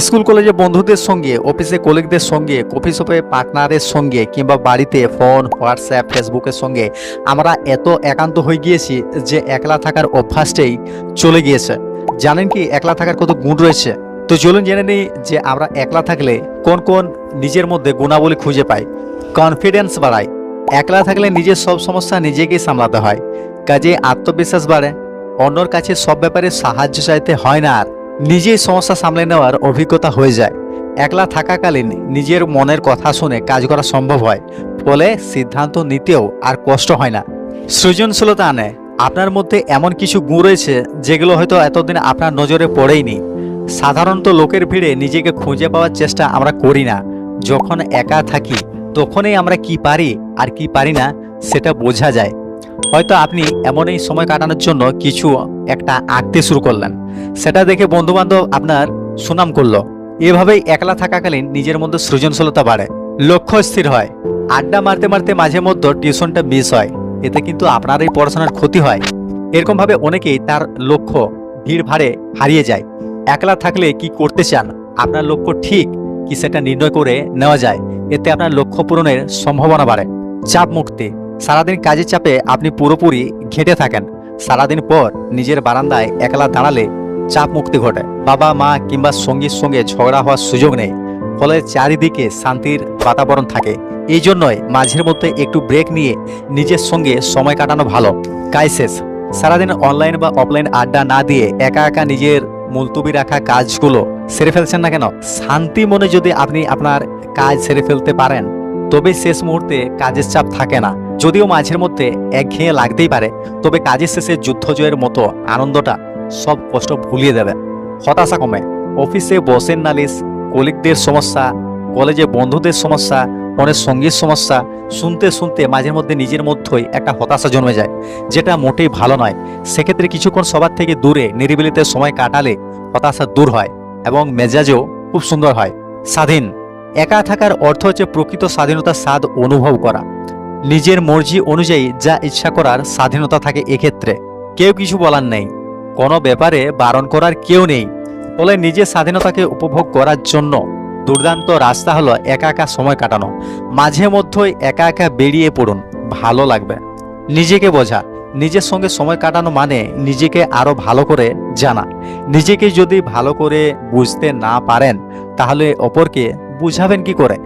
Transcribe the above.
School কলেজে বন্ধুদের সঙ্গে, অফিসে কলিগদের সঙ্গে কফি শপে পার্টনারের সঙ্গে কিংবা বাড়িতে ফোন হোয়াটসঅ্যাপ ফেসবুকের সঙ্গে আমরা এত একান্ত হয়ে গিয়েছি যে একলা থাকার অভ্যাসটাই চলে গিয়েছে। জানেন কি, একলা থাকার কত গুণ রয়েছে? তো চলুন জেনে নিই যে আমরা একলা থাকলে কোন কোন নিজের মধ্যে গুণাবলী খুঁজে পাই। কনফিডেন্স বাড়ায়। একলা থাকলে নিজের সব সমস্যা নিজেকেই সামলাতে হয়। কাজে আত্মবিশ্বাস বাড়ে। অন্যর কাছে সব ব্যাপারে সাহায্য চাইতে হয় না আর। নিজেই সমস্যা সামলে নেওয়ার অভিজ্ঞতা হয়ে যায়। একলা থাকাকালীন নিজের মনের কথা শুনে কাজ করা সম্ভব হয়, ফলে সিদ্ধান্ত নিতেও আর কষ্ট হয় না। সৃজনশীলতা আনে। আপনার মধ্যে এমন কিছু গুণ রয়েছে যেগুলো হয়তো এতদিন আপনার নজরে পড়েইনি। সাধারণত লোকের ভিড়ে নিজেকে খুঁজে পাওয়ার চেষ্টা আমরা করি না। যখন একা থাকি, তখনই আমরা কি পারি আর কি পারি না সেটা বোঝা যায়। হয়তো আপনি এমনই সময় কাটানোর জন্য কিছু একটা আঁকতে শুরু করলেন। সেটা দেখে বন্ধুবান্ধব আপনার সুনাম করল। এভাবেই একলা থাকাকালীন নিজের মধ্যে সৃজনশীলতা বাড়ে। লক্ষ্য স্থির হয়। আড্ডা মারতে মারতে মাঝে মধ্যে টিউশনটা মিস হয়। এতে কিন্তু আপনারই পড়াশোনার ক্ষতি হয়। এরকমভাবে অনেকেই তার লক্ষ্য ভিড় ভাড়ে হারিয়ে যায়। একলা থাকলে কি করতে চান? আপনার লক্ষ্য ঠিক কি সেটা নির্ণয় করে নেওয়া যায়। এতে আপনার লক্ষ্য পূরণের সম্ভাবনা বাড়ে। চাপ মুক্তি। সারাদিন কাজের চাপে আপনি পুরোপুরি ঘেঁটে থাকেন। সারাদিন পর নিজের বারান্দায় একলা দাঁড়ালে চাপ মুক্তি ঘটে বাবা, মা কিংবা সঙ্গীর সঙ্গে ঝগড়া হওয়ার সুযোগ নেই। ফলে চারিদিকে শান্তির বাতাবরণ থাকে। এই জন্যই মাঝের মধ্যে একটু ব্রেক নিয়ে নিজের সঙ্গে সময় কাটানো ভালো। কাইসেস সারাদিন অনলাইন বা অফলাইন আড্ডা না দিয়ে একা একা নিজের মুলতুবি রাখা কাজগুলো সেরে ফেলছেন না কেন? শান্তি মনে যদি আপনি আপনার কাজ সেরে ফেলতে পারেন, তবে শেষ মুহূর্তে কাজের চাপ থাকে না। যদিও মাঝের মধ্যে একঘেয়ে লাগতেই পারে, তবে কাজের শেষে যুদ্ধ জয়ের মতো আনন্দটা সব কষ্ট ভুলিয়ে দেবে। হতাশা কমে। অফিসে বসের নালিশ, কলিগদের সমস্যা, কলেজে বন্ধুদের সমস্যা অনেক সঙ্গীর সমস্যা, শুনতে শুনতে মাঝের মধ্যে নিজের মধ্যেই একটা হতাশা জন্মে যায়, যেটা মোটেই ভালো নয়। সেক্ষেত্রে কিছুক্ষণ সবার থেকে দূরে, নিরিবিলিতে সময় কাটালে হতাশা দূর হয় এবং মেজাজও খুব সুন্দর হয়। স্বাধীন। একা থাকার অর্থ হচ্ছে প্রকৃত স্বাধীনতার স্বাদ অনুভব করা। নিজের মর্জি অনুযায়ী যা ইচ্ছা করার স্বাধীনতা থাকে এক্ষেত্রে। কেউ কিছু বলার নেই। কোনো ব্যাপারে বারণ করার কেউ নেই, ফলে নিজের স্বাধীনতাকে উপভোগ করার জন্য দুর্দান্ত রাস্তা হলো একা একা সময় কাটানো। মাঝে মধ্যেই একা একা বেরিয়ে পড়ুন, ভালো লাগবে। নিজেকে বোঝা, নিজের সঙ্গে সময় কাটানো মানে নিজেকে আরও ভালো করে জানা। নিজেকে যদি ভালো করে বুঝতে না পারেন, তাহলে অপরকে বুঝাবেন কি করে?